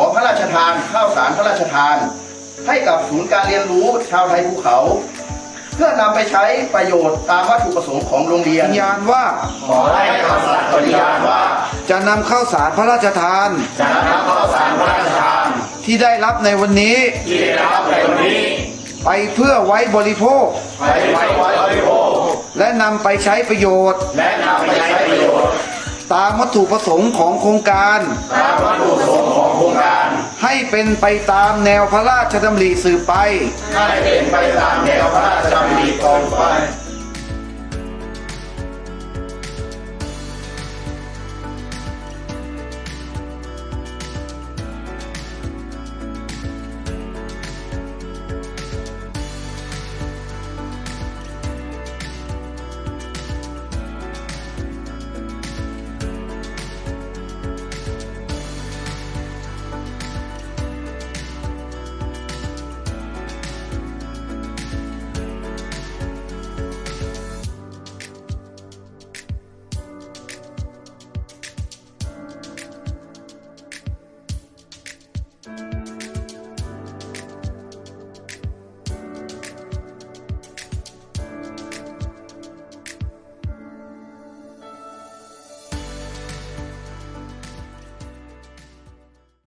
อพระราชทานข้าวสารพระราชทาน ให้กับศูนย์การเรียนรู้ชาวไทยภูเขา เพื่อนำไปใช้ประโยชน์ตามวัตถุประสงค์ของโรงเรียปนฏิญาณว่าขอให้คำสัตย์ปฏิญาณว่าจะนำข้าวสารพระราชทาน จะนำข้าวสารพระราชทานที่ได้รับในวันนี้ ที่ได้รับในวันนี้ ไปเพื่อไว้บริโภค ไปไว้บริโภค และนำไปใช้ประโยชน์ และนำไปใช้ประโยชน์ ตามวัตถุประสงค์ของโครงการ ตามวัตถุประสงค์ของ โครงการให้เป็นไปตามแนวพระราชดำริสืบไป ให้เป็นไปตามแนวพระราชดำริต่อไป